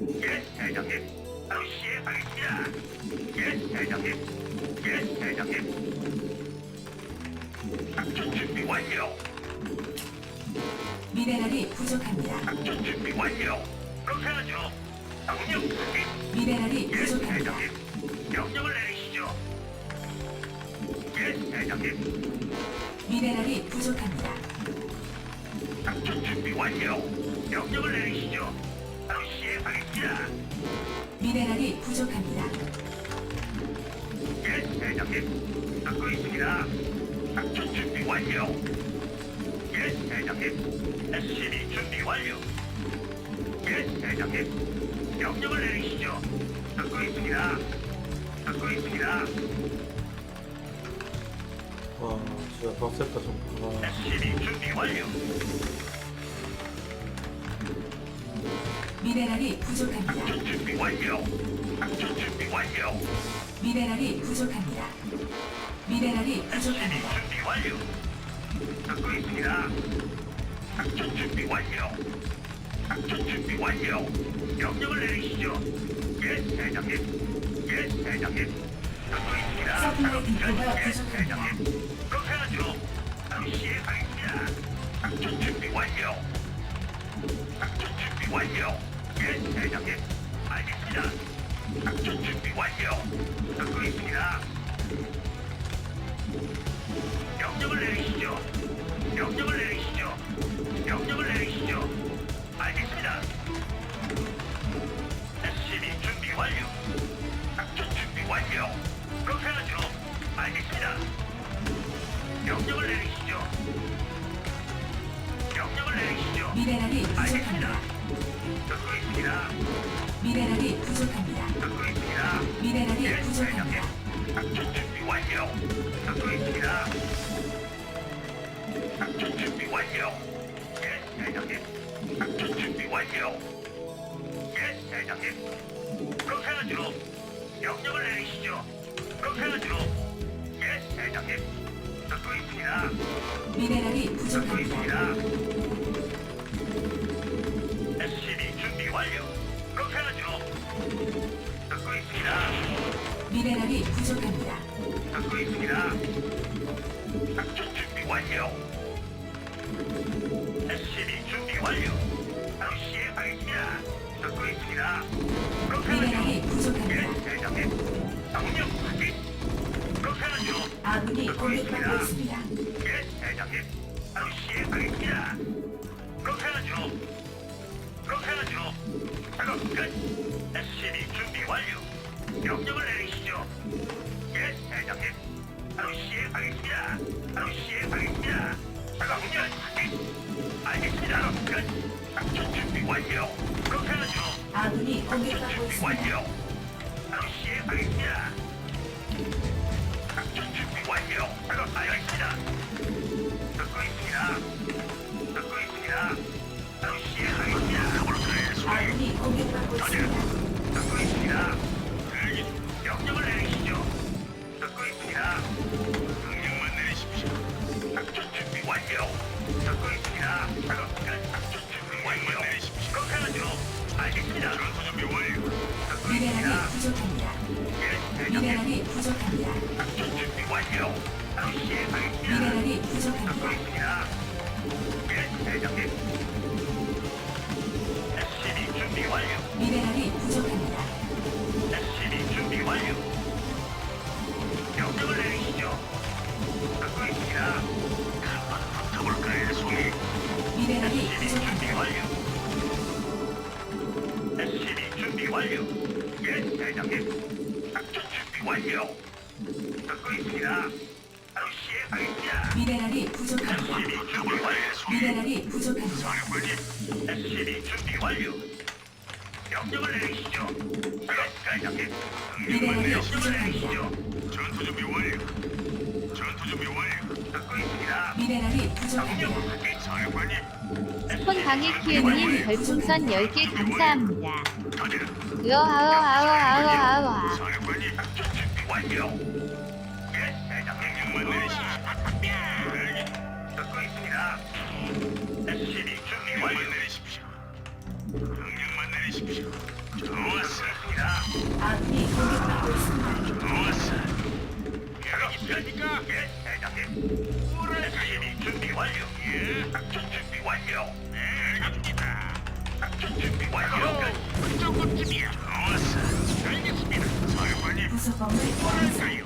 예, 대장님. 미네랄이 부족합니다. 작전 준비 완료. 그렇게 하죠. 명령 확인. 미네랄이 예, 부족합니다. 대장님. 명령을 내리시죠. 예, 대장님. 미네랄이 부족합니다. 작전 준비 완료. 명령을 내리시죠. 미네랄이 부족합니다. 예, 대장님. 듣고 있습니다. 작전 준비 완료. 예, 대장님. SCB 준비 완료. 예, 대장님. 명령을 내리시죠. 듣고 있습니다. 듣고 있습니다. 와 진짜 빡셌다 정말 와 SCB 준비 완료. 미네랄이 부족합니다. 미네랄이 부족합니다. 미네랄이 부족합니다. 작전 준비 완료. 명령을 내리시죠. 예, 대장님. 예, 대장님. 듣고 있습니다. 서플라이 예, 부족합니다. 그렇게 하죠. 바로 시행하겠습니다. 작전 준비 완료. 작전 준비 완료. 예, 대장님. 알겠습니다. 작전 준비 완료. 듣고 있습니다. 명령을 내리시죠. 명령을 내리시죠. 명령을 내리시죠. 알겠습니다. SCB 준비 완료. 작전 준비 완료. 그렇게 하죠. 알겠습니다. 명령을 내리시죠. 명령을 내리시죠. 미네랄이 알겠습니다. 부족합니다. 듣고. 미네랄이 부족합니다. 미네랄이 예, 부족합니다. 대장님. 작전 준비 완료. 듣고 있습니다. 그렇게. 미네랄이 부족합니다. 있습니다. 완료. 그렇게 하죠. 듣고 있습니다. 미네랄이 부족합니다. 듣고 있습니다. 작전 준비 완료. SCB 준비 완료. 바로 시행하겠습니다. 듣고 있습니다. 그렇게 미네랄이 하죠. 부족합니다. 예, 대장님. 명령 확인. 그렇게 하죠. 아군이 공격받고 있습니다. 예, 대장님. 바로 시행하겠습니다. 그렇게 하죠. 그렇게 하죠. 작업 끝. SCB 준비 완료. 명령을 내리시죠. 예, 대장님. 바로 시행하겠습니다. 바로 시행하겠습니다. 작업 끝. 확인. 알겠습니다. 작업 끝. 작전 준비 완료. 그렇게 하죠. 아군이 공격받고 준비 있습니다. 완료. 바로 시행하겠습니다. 대장님. 명령을 미네랄이 내리시죠. 부족합니다. 전투 준비 완료. 전투 준비 완료. 듣고 있습니다. 미네랄이 명령 부족합니다. 확인. 사령관님. 폰방의 키우님 별풍선 10개 감사합니다. 다들 으아으아으아으아으아 사령관님. 준비 완료. 아군이 공격받고 있습니다. 좋았어. 예, 대장님. 뭐랄까요? 준비 완료. 예, 작전 준비 완료. 네, 갑니다. 작전 준비 완료. 그 정도쯤이야. 좋았어. 알겠습니다. 사령관님. 부속범을 완성. 뭐랄까요?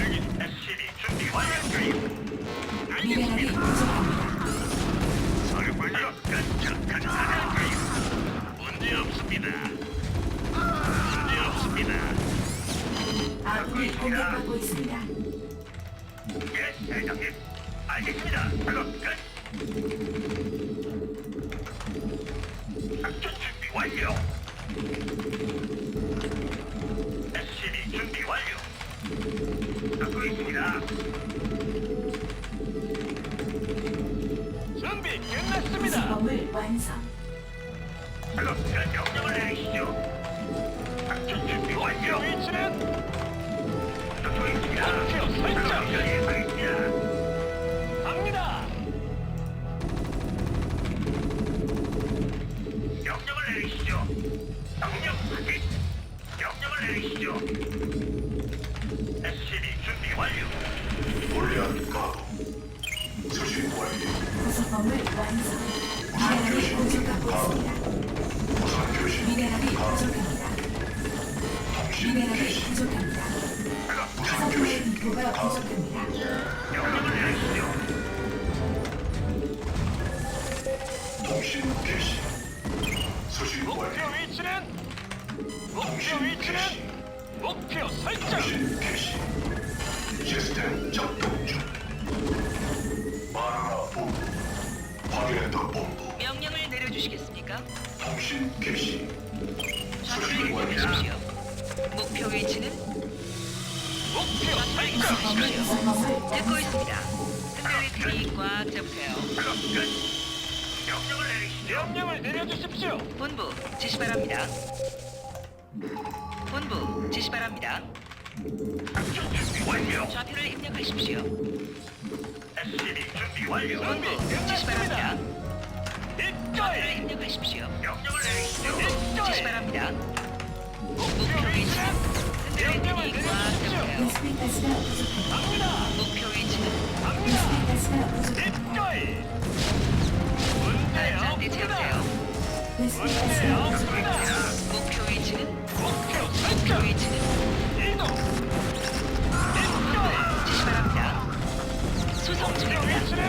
여기 SCB 준비 완료까요? 미네랄이 알겠습니다. 부족합니다. 공격받고 있습니다. 예, 대장님. 알겠습니다. 작업 끝. 작전 준비 완료. SCB 준비 완료. 듣고 있습니다. 준비 끝났습니다. 부속범을 완성. 작업 끝. 명령을 내리시죠. 작전 준비 완료. 위치는 미네랄이 부족합니다. 교신 디포가 부족합니다. 명령을 내리시죠. 통신 개시 수신 목표 완료 위치는 목표 위치는 목표 설정. 통신 개시 시스템 작동 중 마누라 본부 확인했다 본부 명령을 내려주시겠습니까? 통신 개시 좌표를 수신 완료. 위치는 목표 설정. 듣고. 있습니다. 꽉 잡으세요. 작업 끝. 명령을 내리시죠. 명령을 내려주십시오. 본부 지시 바랍니다. 본부 지시 바랍니다. 작전 준비 완료. 좌표를 입력하십시오. SCB 준비 완료. 본부 지시 바랍니다. 좌표를 입력하십시오. 명령을 내리시죠. 지시 바랍니다. 목표 목표 위치는 가스가 부족합니다. 갑니다. 목표 위치는 갑니다. 베스핀 가스가 부족합니다. 입가이 문제 안전대 없습니다. 채우세요. 베스핀 문제 가스가 없습니다. 목표 위치는 목표 목표 설정. 위치는 이동. 입가이 지시 바랍니다. 수송 목표 중입니다. 위치는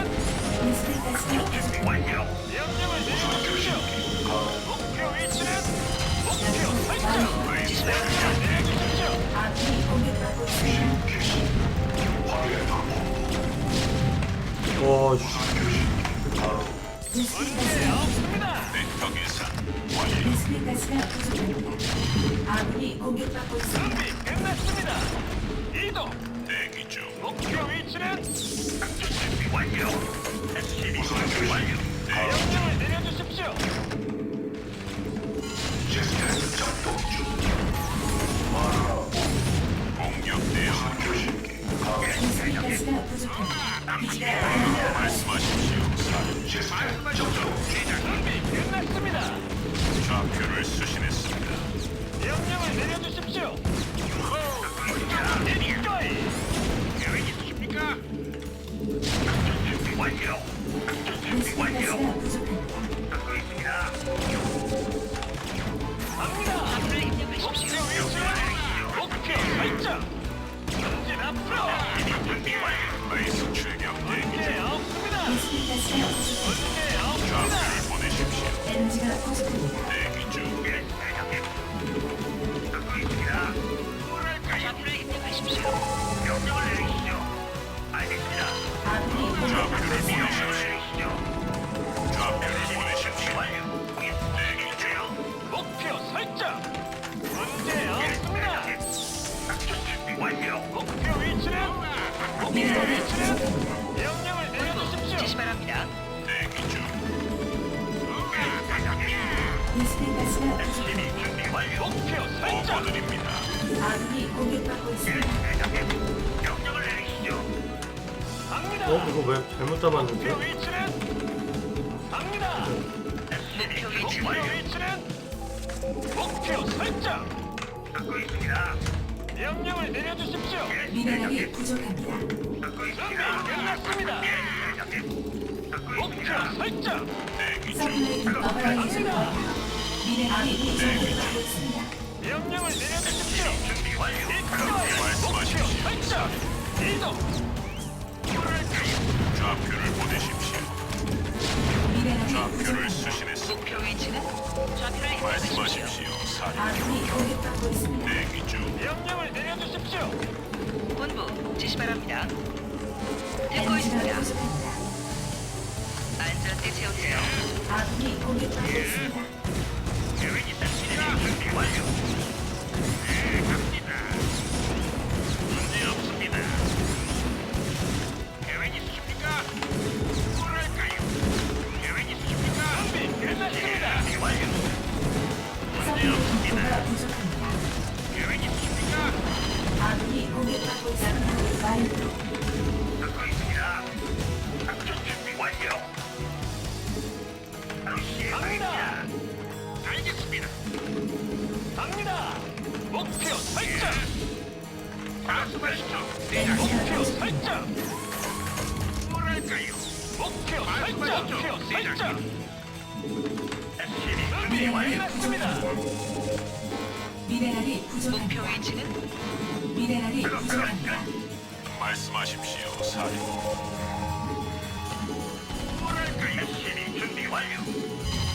베스핀 가스가 준비 완료. 명령을 내려주십시오. 목표 위치는 목표 설정. 지시 바랍니다. 내려주십시오. 아군이 아군이 공격받고 있습니다. 준비 끝났습니다. 이동. 대기 중 목표 위치는 준비 완료. 준비 완료. 명령을 내려주십시오. 가스가 부족합니다. 목표 설정. 중 목표 위치는 목표 위치는. 명령을 보고드립니다 아군이 공격받고 예, 있습니다. 대장님. 명령을 내리시죠. 갑니다. 어, 이거 왜 잘못 목표 잡았는데? 위치는 갑니다. SCB 목표. 위치는 설정. 듣고 있습니다. 명령을 내려주십시오. 미네랄이 부족합니다. 듣고 준비. 끝났습니다. 예, 목표. 설정. 서플라이 완료. 안전대 채우세요. 아군이 공격받고 있습니다. 계획? 계획 있으십니까? 준비. 완료. 말씀하십시오. 사령. SCV 준비 완료.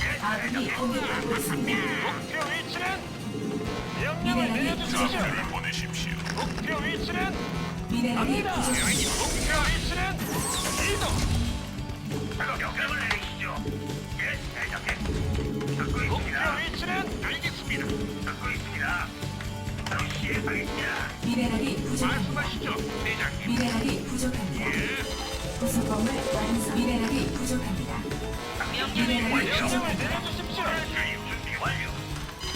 예, 아군이 대장님. 공격받고 있습니다. 목표 위치는 명령을 내려주십시오. 좌표를 보내십시오. 목표 위치는 미네랄이 갑니다. 부족합니다. 목표 위치는 이동. 명령을 내리시죠. 예, 대장님. 듣고 목표 있습니다. 위치는 알겠습니다. 듣고 있습니다. 바로 시행하겠습니다. 미네랄이 부족합니다. 말씀하시죠, 대장님. 미네랄이 부족합니다. 예, 구성범을 완성. 미네랄이 부족합니다. 미네랄이 명령을 부족합니다. 내려주십시오. 뭐랄까요? 준비 완료.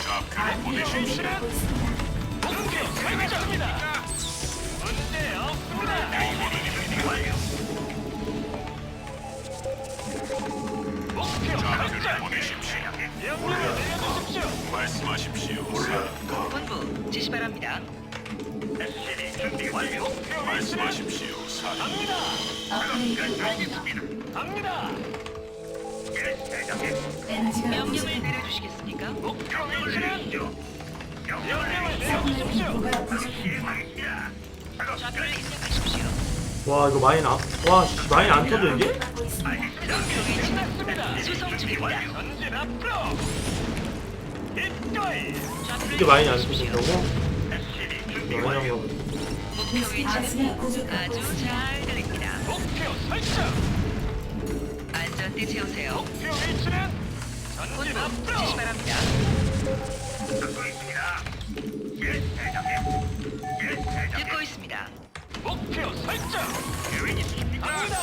좌표를 보내십시오. 공격받고 있습니다. 목표 설정입니다. 문제 없습니다. 준비 완료. 목표 설정. 보내십시오. 명령을 내려주십시오. 말씀하십시오. 사령. 본부 지시 바랍니다. SCV 준비 완료. 목표 위치는 말씀하십시오. 사령. 갑니다. 업그레이드 완료. 알겠습니다. 갑니다. 예, 대장님. 에너지가 명령을 부족합니다. 내려주시겠습니까? 목표 명령을 내리시죠. 명령을. 서플라이 내려주십시오. 부족합니다. 시행하겠습니다. 작업 좌표를 끝. 입력하십시오. 와 이거 많이 나. 와 씨, 많이 안 터져 이게? 이게 많이 안. 터진다고? 많이 한. 안전대 채우세요. 전진 앞으로. 지시 바랍니다. 듣고 있습니다. 예, 대장님. 목표 설정. 계획 있으십니까? 갑니다.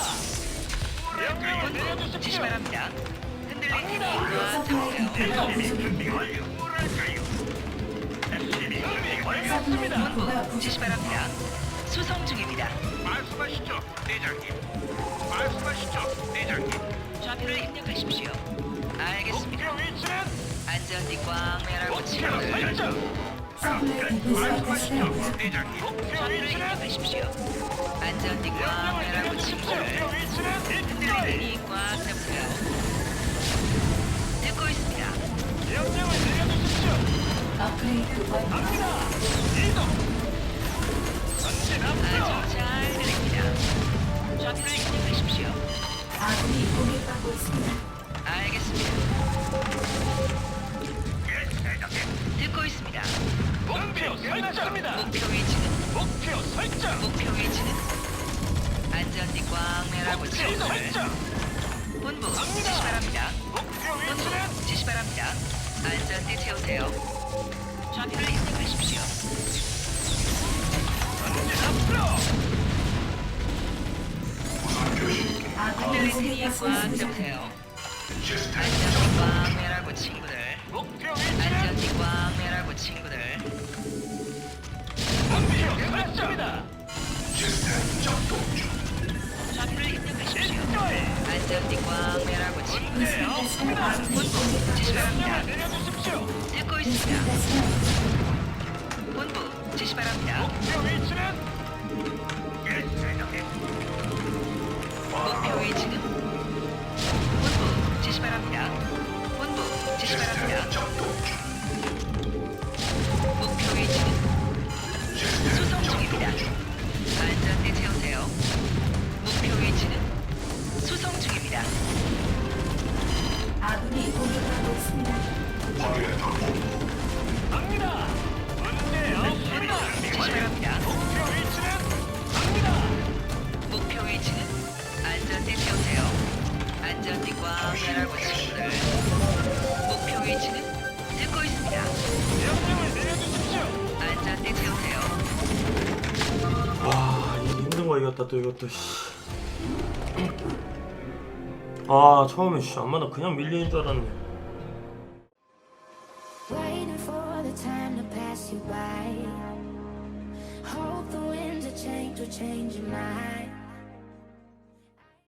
명령을 지시 내려주십시오. 바랍니다. 흔들릴 테니 꽉 서플라이 잡으세요. 인프가 SCV 부족합니다. 준비 완료. 뭐랄까요? SCV 준비 완료. 끝났습니다. 본부 지시 바랍니다. 수송 중입니다. 말씀하시죠, 대장님. 말씀하시죠, 대장님. 좌표를 입력하십시오. 알겠습니다. 목표 위치는 안전띠 꽉 매라고 목표 친구들. 설정. 알겠습니다. 듣고 있습니다. 목표 설정입니다. 목표 위치는 목표 설정. 목표 위치는 안전띠 꽉 매라고 목표 친구들. 설정. 본부 갑니다. 지시 바랍니다. 목표 위치는 본부 지시 바랍니다. 안전띠 채우세요. 좌표를 입력하십시오. 전진 앞으로. 꽉 있습니다. 잡으세요. 시스템 안전띠 꽉 매라고 친구들. 목표 위치는 안전띠 꽉 매라고 친구들. 목표 설정입니다. 시스템 작동 중. 좌표를 입력하십시오. 이거이. 안전띠 꽉 매라고 친구들. 문제 없습니다. 본부 지시 명령을 바랍니다. 내려주십시오. 듣고 있습니다. 가스가 본부 지시 바랍니다. 목표 위치는 예, 대장님. 목표 목표 위치는 수송 중입니다. 중. 안전대 있습니다. 꽝 매라고 친구들. 목표 위치는 듣고 있습니다. 명령을 내려주십시오. 안전대 채우세요. 와 이거 힘든 거 이겼다 또 이것도 씨. 아 처음에 씨 안마나 그냥 밀리는 줄 알았네